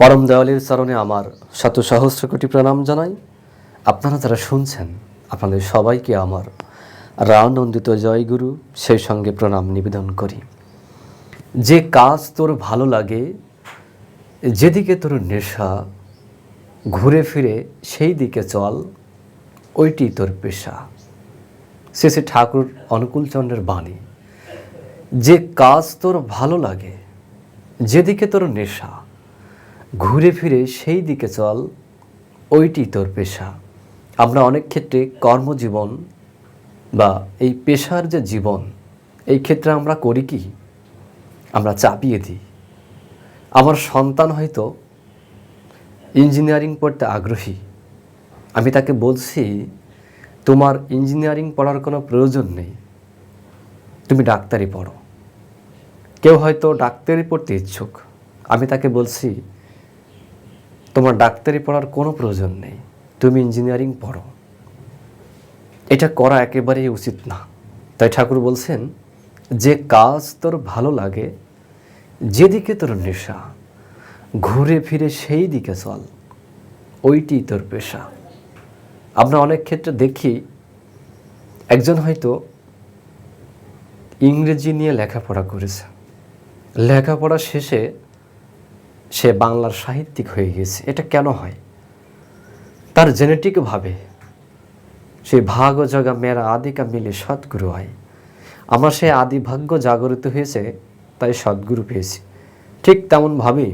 পরম দেওয়ালির চরণে আমার শত সহস্র কোটি প্রণাম জানাই। আপনারা যারা শুনছেন, আপনাদের সবাইকে আমার রানন্দিত জয়গুরু সেই সঙ্গে প্রণাম নিবেদন করি। যে কাজ তোর ভালো লাগে, যেদিকে তোর নেশা, ঘুরে ফিরে সেই দিকে চল, ওইটি তোর পেশা। শেষে ঠাকুর অনুকূলচন্দ্রের বাণী, যে কাজ তোর ভালো লাগে, যেদিকে তোর নেশা ঘুরে ফিরে সেই দিকে চল, ওইটি তোর পেশা। আমরা অনেক ক্ষেত্রে কর্মজীবন বা এই পেশার যে জীবন, এই ক্ষেত্রে আমরা করি কি? আমরা চাপিয়ে দিই। আমার সন্তান হয়তো ইঞ্জিনিয়ারিং পড়তে আগ্রহী। আমি তাকে বলছি, তোমার ইঞ্জিনিয়ারিং পড়ার কোনো প্রয়োজন নেই। তুমি ডাক্তারি পড়ো। কেউ হয়তো ডাক্তারি পড়তে ইচ্ছুক। আমি তাকে বলছি তোমার ডাক্তারি পড়ার কোনো প্রয়োজন নেই। তুমি ইঞ্জিনিয়ারিং পড়ো। এটা করা একেবারেই উচিত না। তাই ঠাকুর বলছেন, যে কাজ তোর ভালো লাগে, যেদিকে তোর নেশা, ঘুরে ফিরে সেই দিকে চল, ওইটি তোর পেশা। আমরা অনেক ক্ষেত্রে দেখি, একজন হয়তো ইংরেজি নিয়ে লেখাপড়া করেছে। লেখাপড়া শেষে সে বাংলার সাহিত্যিক হয়ে গেছে। এটা কেন হয়? তার জেনেটিকভাবে সেই ভাগ জগা মেরা আদিকা মিলে সদ্গুরু হয়। আমার সেই আদি ভাগ্য জাগরিত হয়েছে, তাই সদ্গুরু পেয়েছি। ঠিক তেমনভাবেই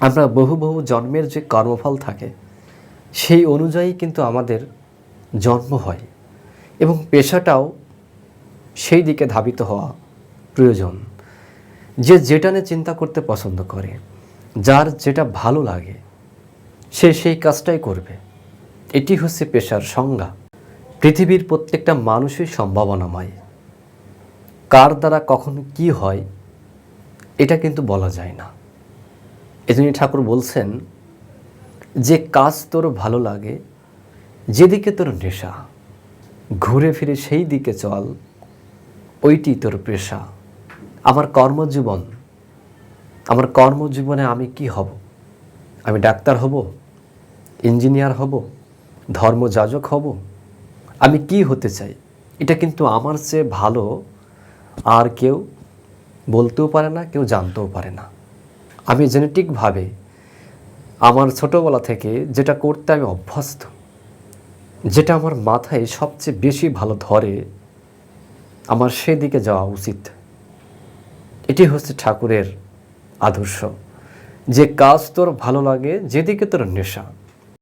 আমরা বহু বহু জন্মের যে কর্মফল থাকে, সেই অনুযায়ী কিন্তু আমাদের জন্ম হয় এবং পেশাটাও সেই দিকে ধাবিত হওয়া প্রয়োজন। যে যেটা নিয়ে চিন্তা করতে পছন্দ করে। যার যেটা ভালো লাগে, সে সেই কাজটাই করবে। এটি হচ্ছে পেশার সংজ্ঞা। পৃথিবীর প্রত্যেকটা মানুষই সম্ভাবনাময়। কার দ্বারা কখন কি হয়, এটা কিন্তু বলা যায় না। এজন্য ঠাকুর বলছেন, যে কাজ তোর ভালো লাগে, যেদিকে তোর নেশা, ঘুরে ফিরে সেই দিকে চল, ওইটি তোর পেশা। আমার কর্মজীবন আমার কর্মজীবনে আমি কি হব? আমি ডাক্তার হব? ইঞ্জিনিয়ার হব? ধর্মযাজক হব? আমি কি হতে চাই? এটা কিন্তু আমার চেয়ে ভালো আর কেউ বলতেও পারে না, কেউ জানতেও পারে না। আমি জেনেটিকভাবে আমার ছোটোবেলা থেকে যেটা করতে আমি অভ্যস্ত, যেটা আমার মাথায় সবচেয়ে বেশি ভালো ধরে, আমার সেদিকে যাওয়া উচিত। এটি হচ্ছে ঠাকুরের আদর্শ। যে কাজ তোর ভালো লাগে যেদিকে তোর নেশা।